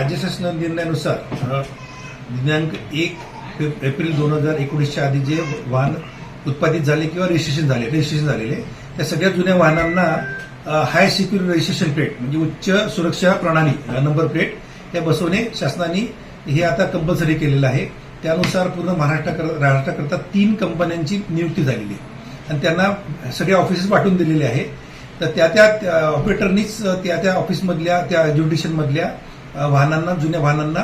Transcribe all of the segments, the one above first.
राज्य शासना निर्णयानुसार दिनांक एक एप्रिल दोन हजार एकोणीसच्या आधी जे वाहन उत्पादित झाले किंवा रजिस्ट्रेशन झाले रजिस्ट्रेशन झालेले त्या सगळ्या जुन्या वाहनांना हाय सिक्युर रजिस्ट्रेशन प्लेट म्हणजे उच्च सुरक्षा प्रणाली नंबर प्लेट हे बसवणे शासनाने हे आता कंपल्सरी केलेलं आहे. त्यानुसार पूर्ण महाराष्ट्र महाराष्ट्राकरता तीन कंपन्यांची नियुक्ती झालेली आहे. आणि त्यांना सगळे ऑफिसेस पाठवून दिलेले आहे. तर त्या त्या ऑपरेटरनीच त्या त्या ऑफिसमधल्या त्या ज्युडिशनमधल्या वाहनांना जुन्या वाहनांना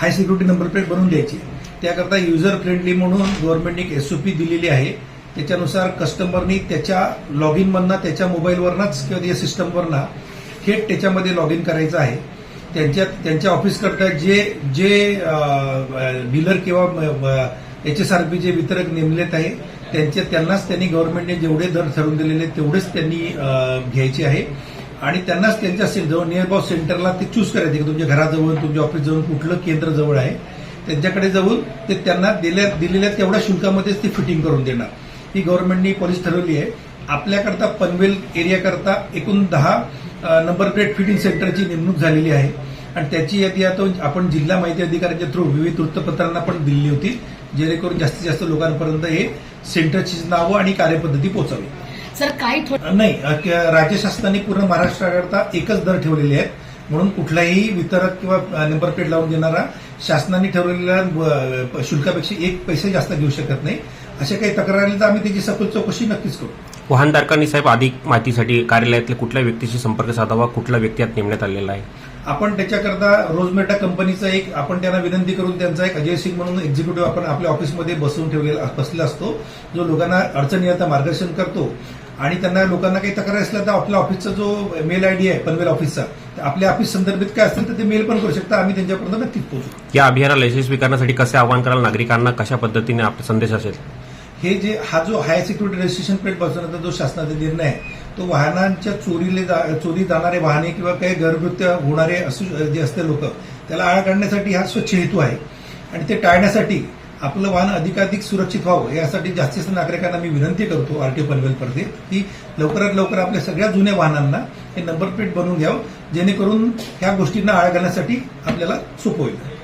हाय सिक्युरिटी नंबर प्लेट बनवून द्यायची. त्याकरता युजर फ्रेंडली म्हणून गव्हर्नमेंटने एक एसओपी दिलेली आहे. त्याच्यानुसार कस्टमरनी त्याच्या लॉग इन त्याच्या मोबाईलवरनंच किंवा त्या सिस्टमवरनं थेट त्याच्यामध्ये लॉग इन करायचं आहे. त्यांच्या त्यांच्या ऑफिसकरता जे जे डीलर किंवा एच एस आर पी जे वितरक नेमलेत आहे त्यांच्या त्यांनाच त्यांनी गव्हर्नमेंटने जेवढे दर ठरवून दिलेले तेवढेच त्यांनी घ्यायचे आहे. आणि त्यांनाच त्यांच्या जवळ नियरबाय सेंटरला ते चूज करायचे की तुमच्या घराजवळ तुमच्या ऑफिस जवळ कुठलं केंद्र जवळ आहे त्यांच्याकडे जाऊन ते त्यांना दिल्या दिलेल्या तेवढ्या शुल्कामध्येच ते फिटिंग करून देणार. ही गव्हर्नमेंटनी पॉलिसी ठरवली आहे. आपल्याकरता पनवेल एरियाकरता एकूण दहा नंबर प्लेट फिटिंग सेंटरची नेमणूक झालेली आहे. आणि त्याची यादी आता आपण जिल्हा माहिती अधिकाऱ्यांच्या थ्रू विविध वृत्तपत्रांना पण दिली होती. जेणेकरून जास्तीत जास्त लोकांपर्यंत हे सेंटरची नावं आणि कार्यपद्धती पोहोचावी. सर काही थोडं नाही राज्य शासनाने पूर्ण महाराष्ट्राकरता एकच दर ठेवलेले आहेत. म्हणून कुठलाही वितरक किंवा नंबर प्लेट लावून देणारा शासनाने ठरवलेल्या शुल्कापेक्षा एक पैसे जास्त घेऊ शकत नाही. अशा काही तक्रार तर आम्ही त्याची सखोल चौकशी नक्कीच करू. वाहनधारकांनी साहेब अधिक माहितीसाठी कार्यालयातल्या कुठल्या व्यक्तीशी संपर्क साधावा कुठला व्यक्ती यात नेमण्यात आलेला आहे? आपण त्याच्याकरता रोजमेटा कंपनीचा एक आपण त्यांना विनंती करून त्यांचा एक अजय सिंग म्हणून एक्झिक्युटिव्ह आपण आपल्या ऑफिसमध्ये बसवून ठेवलेला बसलेला असतो. जो लोकांना अडचणी आता मार्गदर्शन करतो. आणि त्यांना लोकांना काही तक्रार असल्या तर आपल्या ऑफिसचा जो मेल आयडी आहे पनवेल ऑफिसचा तर आपल्या ऑफिस संदर्भित काय असेल तर ते मेल पण करू शकता. आम्ही त्यांच्यापर्यंत नक्कीच पोहोचू. या अभियानाला यशस्वी करण्यासाठी कसे आवाहन कराल नागरिकांना? कशा पद्धतीने आपला संदेश असेल? हे जे हा जो हाय सिक्युरिटी रजिस्ट्रेशन प्लेट बसवण्याचा जो शासनाचा निर्णय आहे तो वाहनांच्या चोरीले जा- चोरी जाणारे वाहने किंवा काही गैरकृत्य होणारे असू जे असते लोक त्याला आळा काढण्यासाठी हा स्वच्छ हेतू आहे. आणि ते टाळण्यासाठी आपलं वाहन अधिकाधिक सुरक्षित व्हावं यासाठी जास्तीत जास्त नागरिकांना मी विनंती करतो आरटीओ पनवेलपर्यंत की लवकरात लवकर आपल्या सगळ्या जुन्या वाहनांना हे नंबर प्लेट बनवून घ्यावं जेणेकरून ह्या गोष्टींना आळा घालण्यासाठी आपल्याला सोपं होईल.